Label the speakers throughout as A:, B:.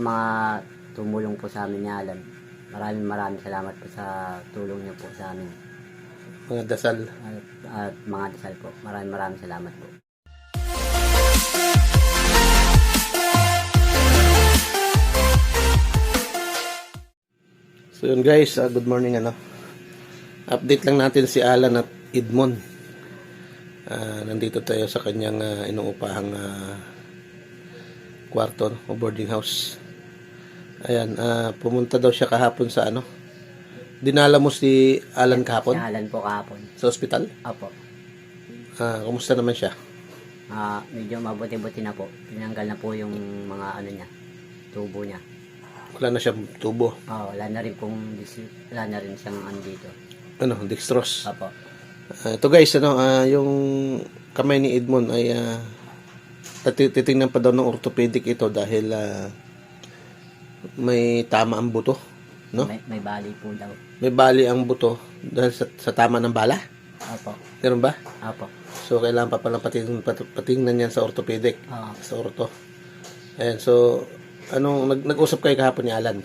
A: mga tumulong po sa amin ni Alan. Maraming maraming salamat po sa tulong niyo po sa amin.
B: Mga dasal.
A: At, at mga dasal po. Maraming maraming salamat po.
B: So yun guys, ah, good morning ano. Update lang natin si Alan at Edmond. Ah, nandito tayo sa kanyang ah, inuupahang ah, kwarto o boarding house. Ayan, ah, pumunta daw siya kahapon sa ano. Dinala mo si Alan
A: Si
B: kahapon
A: Alan po kahapon.
B: sa ospital.
A: Opo.
B: Ah, kumusta naman siya?
A: Ah, medyo mabuti-buti na po. Tinanggal na po yung mga ano niya, tubo niya.
B: Wala na siyang tubo.
A: Oh, wala na rin disi- wala na rin siyang ano dito.
B: Ano, dextrose.
A: Opo.
B: Ah, ito guys, ano, ah, yung kamay ni Edmond ay tati- titingnan pa daw ng orthopedic ito dahil ah, may tama ang buto, no?
A: May, may bali po daw.
B: May bali ang buto dahil sa, sa tama ng bala.
A: Opo.
B: Ganun ba?
A: Opo.
B: So kailangan pa palang pating, pat, patingnan yan sa orthopedic,
A: Oo.
B: sa ortho. Ayan, so anong nag, nag-usap kayo kahapon ni Alan?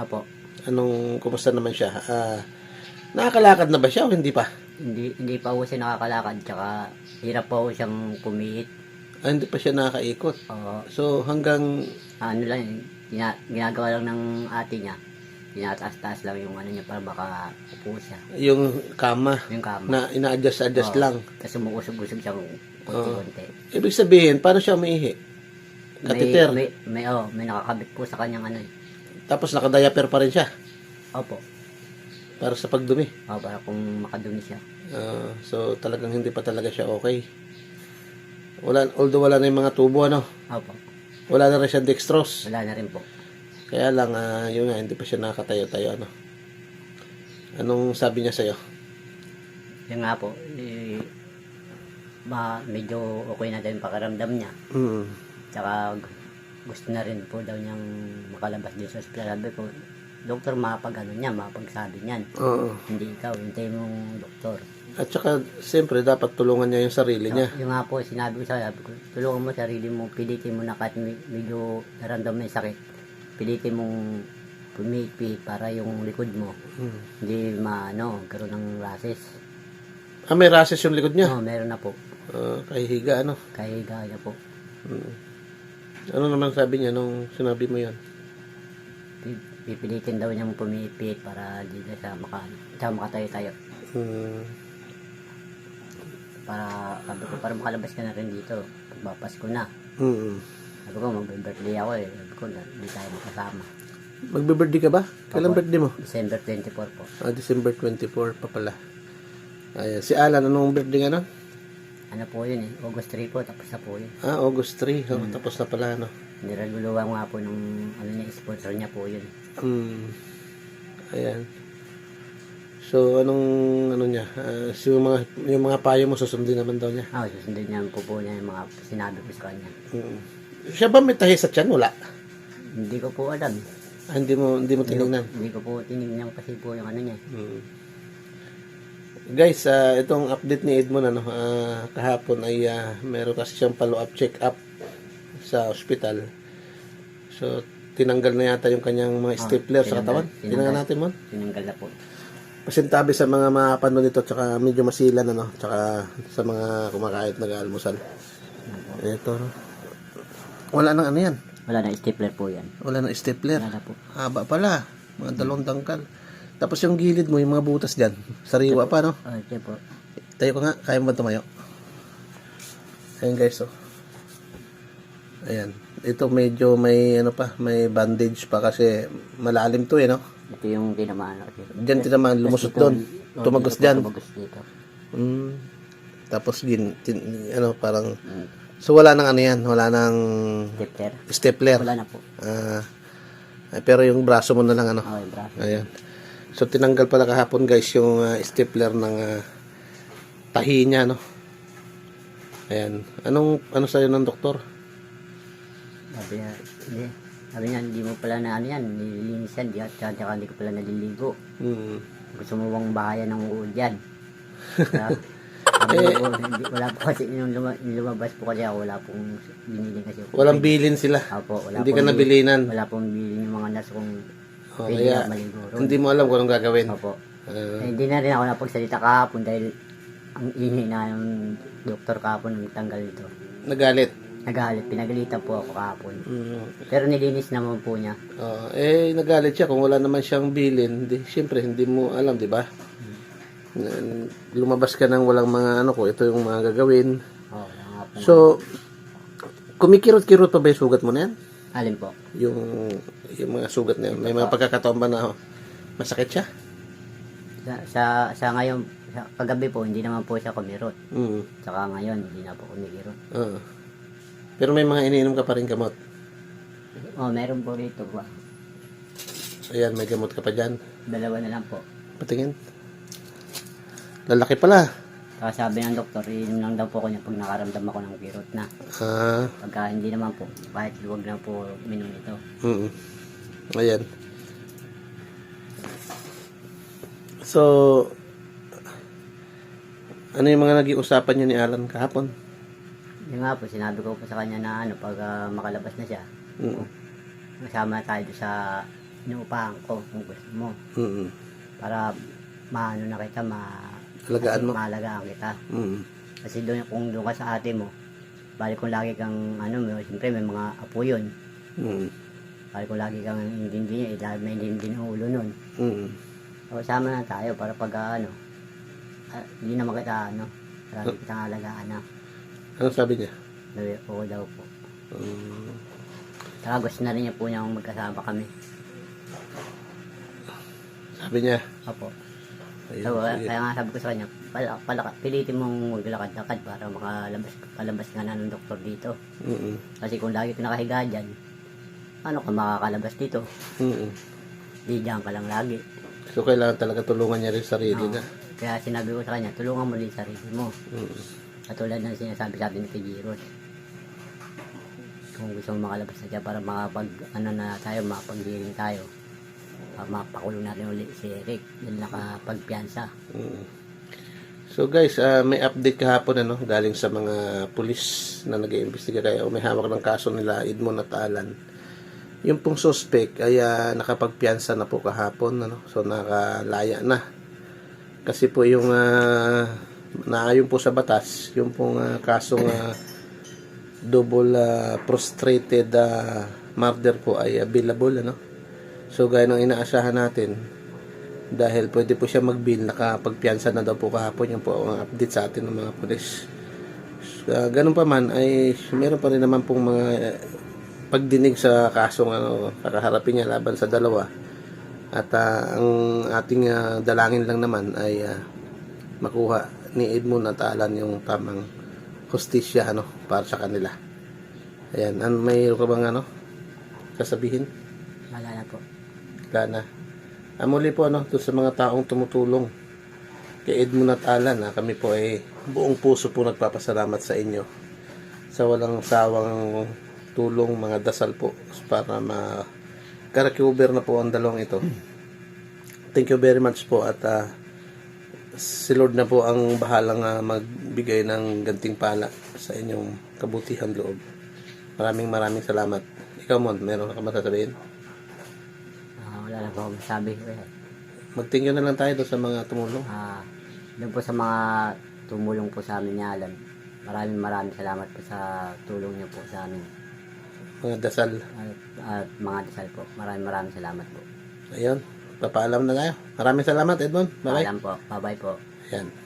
A: Opo.
B: Anong kumusta naman siya? Ah, nakakalakad na ba siya o hindi pa?
A: Hindi hindi pa po siya nakakalakad tsaka hirap pa po siyang pumihit.
B: Ah, hindi pa siya nakakaikot.
A: Oo.
B: So hanggang
A: ano lang, gina, ginagawa lang ng ate niya. Tinataas-taas lang yung ano niya para baka upo siya.
B: yung kama
A: Yung kama.
B: na ina-adjust-adjust
A: Oo.
B: lang.
A: Kasi umuusog-usog siya konti-konti.
B: Ibig sabihin, paano siya umiihi?
A: May,
B: Catheter.
A: may, may, oh, may nakakabit po sa kanyang ano eh.
B: Tapos nakadiaper pa rin siya
A: Opo.
B: para sa pagdumi.
A: Oh, para kung makadumi siya.
B: Ah, so talagang hindi pa talaga siya okay. Wala, although wala na yung mga tubo, ano?
A: Opo.
B: Wala na rin siya dextrose.
A: Wala na rin po.
B: Kaya lang, ah, yun nga, hindi pa siya nakatayo-tayo, ano? Anong sabi niya sa'yo?
A: Yung nga po, eh, ma, medyo okay na daw yung pakiramdam niya.
B: Mm.
A: Tsaka gu- gusto na rin po daw niyang makalabas din sa ospital. Sabi ko, doktor, mapag ano niya, mapagsabi niyan.
B: Oo.
A: Hindi ikaw, hintay mong doktor.
B: At saka, siyempre, dapat tulungan niya yung sarili niya.
A: Yung nga po, sinabi ko sa sabi ko, tulungan mo sarili mo, pilitin mo na kahit me- medyo naramdaman mo yung sakit. Pilitin mong pumipit para yung likod mo
B: Mm.
A: hindi maano, karoon ng rashes.
B: Ah, may rashes yung likod niya.
A: Oo, meron na po.
B: Ah, kahihiga, ano?
A: Kaya gaya po.
B: Mm. Ano naman sabi niya nung sinabi mo yan?
A: Pi- Pipilitin daw niyang pumipit para di na siya maka, siya makatayo-tayo.
B: Mm.
A: Para, sabi ko, para makalabas ka na rin dito. Pagbapas ko na.
B: Mm.
A: Sabi ko, mag-birthday ako eh. Sabi ko, na- di tayo makasama.
B: Magbe-birthday ka ba? Kailan
A: Opo.
B: birthday mo?
A: December 24 po.
B: Ah, December 24 pa pala. Ayan. Si Alan, anong birthday nga nun?
A: Ano po yun eh, August 3 po, tapos na po yun.
B: Ah, August 3. Oh, Tapos na pala, ano?
A: Niraguluwa nga po nung ano niya, sponsor niya po yun.
B: Mm. Ayan. So, anong, ano niya? Ah, so, yung mga, yung mga payo mo, susundin naman daw niya.
A: Ah, susundin niya po po niya yung mga sinabi ko sa kanya.
B: Mm. Siya ba may tahi sa tiyan? Wala.
A: Hindi ko po alam.
B: Ah, hindi mo, hindi mo
A: Hindi
B: tinignan.
A: hindi ko po tinignan kasi po yung ano niya.
B: Mm. Guys, ah, itong update ni Edmond ano, ah, kahapon ay ah, meron kasi siyang follow-up check-up sa ospital. So, tinanggal na yata yung kanyang mga stapler sa
A: tinanggal.
B: katawan.
A: Tinanggal.
B: Tinanggal natin mo.
A: Tinanggal na po.
B: Pasintabi sa mga mapanood nito tsaka medyo masilan ano, tsaka sa mga kumakain nag-almusal. Ito. Wala nang ano yan.
A: Wala na, stapler po yan.
B: Wala nang stapler.
A: Wala na po.
B: Haba pala. Mga dalawang tangkal. Tapos yung gilid mo, yung mga butas dyan. Sariwa pa, no?
A: Oh, siya po.
B: Tayo ko nga, kaya mo ba tumayo? Ayan guys, oh. Ayan. Ito medyo may ano pa, may bandage pa kasi malalim to eh, no?
A: Ito yung tinamaan ako.
B: Diyan tinamaan, lumusot doon. Tumagos dyan.
A: Tumagos dito.
B: Mm. Tapos gin, tin- ano, parang,
A: Mm.
B: so wala nang ano yan, wala nang
A: Stapler.
B: stapler.
A: Wala na po.
B: Ah, ay, pero yung braso mo na lang, ano?
A: Oh, yung braso.
B: Ayan. So, tinanggal pala kahapon guys yung ah, stapler ng ah, tahi niya, no? Ayan. Anong, ano sa'yo ng doktor?
A: Sabi niya, hindi. Sabi niya, hindi mo pala na ano yan, nililinis yan. Di, tsaka, tsaka hindi ko pala naliligo.
B: Hmm.
A: Gusto mo bang bahayan ng uod yan? Kaya, Sabi
B: Eh.
A: ko, hindi, wala po kasi, yung, luma, lumabas po kasi ako, wala pong binili kasi. ako.
B: Walang bilin sila.
A: Opo, wala
B: Hindi ka
A: pong
B: nabilinan.
A: Wala pong bilin yung mga nas kung
B: O,
A: pwede
B: kaya,
A: na maligo ron.
B: hindi mo alam kung anong gagawin.
A: Opo.
B: Ah,
A: Eh, hindi na rin ako napagsalita kahapon dahil ang ingay na yung doktor kahapon ng tanggal ito.
B: nagalit.
A: Nagalit, pinagalitan po ako kahapon.
B: Mm.
A: Pero nilinis naman po niya.
B: Ah, eh, nagalit siya kung wala naman siyang bilin. Di, Siyempre, hindi mo alam, di ba? Na- Lumabas ka ng walang mga ano ko, ito yung mga gagawin.
A: Oo, wala nga po.
B: So, kumikirot-kirot pa ba yung sugat mo na yan?
A: Alin po?
B: Yung, yung mga sugat na yan. May mga pagkakataon ba na masakit siya?
A: Sa, sa, sa ngayon, sa kagabi po, hindi naman po siya kumirot.
B: Mm.
A: Tsaka ngayon, hindi na po kumikirot.
B: Ah. Pero may mga iniinom ka pa rin gamot.
A: Oh, meron po rito ba?
B: Ayan, may gamot ka pa dyan.
A: Dalawa na lang po.
B: Patingin. Lalaki pala.
A: Saka sabi ng doktor, iinom lang daw po ko niya pag nakaramdam ako ng kirot na.
B: Ah,
A: Pagka hindi naman po, kahit huwag na po minom ito.
B: mm Ayan. So, ano yung mga naging usapan niyo ni Alan kahapon?
A: Yung nga po, sinabi ko po sa kanya na ano, pag ah, makalabas na siya,
B: Mm.
A: masama tayo doon sa inuupahan ko kung gusto mo.
B: Mm.
A: Para maano na kita, ma
B: Alagaan mo.
A: maalagaan kita.
B: Mm.
A: Kasi doon kung doon ka sa ate mo, balik kung lagi kang ano, may, siyempre may mga apo yun.
B: Mm.
A: Balik kung lagi kang hindi niya, eh, dahil may hindi ng ulo nun.
B: Mm.
A: So, sama na tayo para pag ah, ano, ah, hindi naman kita ano, lagi kitang alagaan na.
B: Ano sabi niya?
A: Sabi ko daw po.
B: Mm.
A: Saka gusto na rin niya po niya kung magkasama kami.
B: Sabi niya.
A: Opo.
B: Ayun,
A: So,
B: sige.
A: kaya nga sabi ko sa kanya, pala, pala, pilitin mong maglakad-lakad para makalabas, palabas nga na ng doktor dito.
B: Mm.
A: Kasi kung lagi ka nakahiga dyan, ano ka makakalabas dito?
B: Mm.
A: Di dyan ka lang lagi.
B: So, kailangan talaga tulungan niya rin sarili
A: Oo.
B: na.
A: Kaya sinabi ko sa kanya, tulungan mo din sarili mo.
B: Mm.
A: Katulad ng sinasabi sa atin ni Pijiros. Kung gusto mo makalabas na dyan para makapag, ano na tayo, makapag-hearing tayo. Uh, mapakulong natin ulit si Eric. Yun nakapagpiansa.
B: Mm. So guys, ah, may update kahapon ano, galing sa mga pulis na nag-iimbestiga kaya may hawak ng kaso nila Edmond at Alan. Yung pong suspect ay ah, nakapagpiansa na po kahapon ano. So nakalaya na. Kasi po yung uh, naayon po sa batas, yung pong ah, kasong ah, double ah, prostrated ah, murder po ay available ano. So gaya ng inaasahan natin, dahil pwede po siya mag-bill, nakapagpiansa na daw po kahapon, yung po ang update sa atin ng mga pulis. Uh, ganun pa man, ay meron pa rin naman pong mga eh, pagdinig sa kasong ano, kakaharapin niya laban sa dalawa. At ah, ang ating ah, dalangin lang naman ay ah, makuha ni Edmund at Alan yung tamang hustisya ano, para sa kanila. Ayan, an may ka bang ano, sasabihin?
A: Wala na po.
B: Wala na. Ah, muli po ano, to sa mga taong tumutulong kay Edmund at Alan, ah, kami po ay buong puso po nagpapasalamat sa inyo sa walang sawang tulong, mga dasal po para ma recover na po ang dalawang ito. Thank you very much po at ah, si Lord na po ang bahalang ah, magbigay ng gantimpala sa inyong kabutihan loob. Maraming maraming salamat. Ikaw, Mon, meron ka masasabihin?
A: Ah, wala na po masabi.
B: Mag-thank you na lang tayo doon sa mga tumulong.
A: Ah, doon po sa mga tumulong po sa amin ni Alan. Maraming maraming salamat po sa tulong niyo po sa amin.
B: Mga dasal.
A: At, at mga dasal po. Maraming maraming salamat po.
B: Ayun. Papaalam na tayo. Maraming salamat, Edmond. Bye-bye.
A: Paalam po. Bye-bye po.
B: Ayan.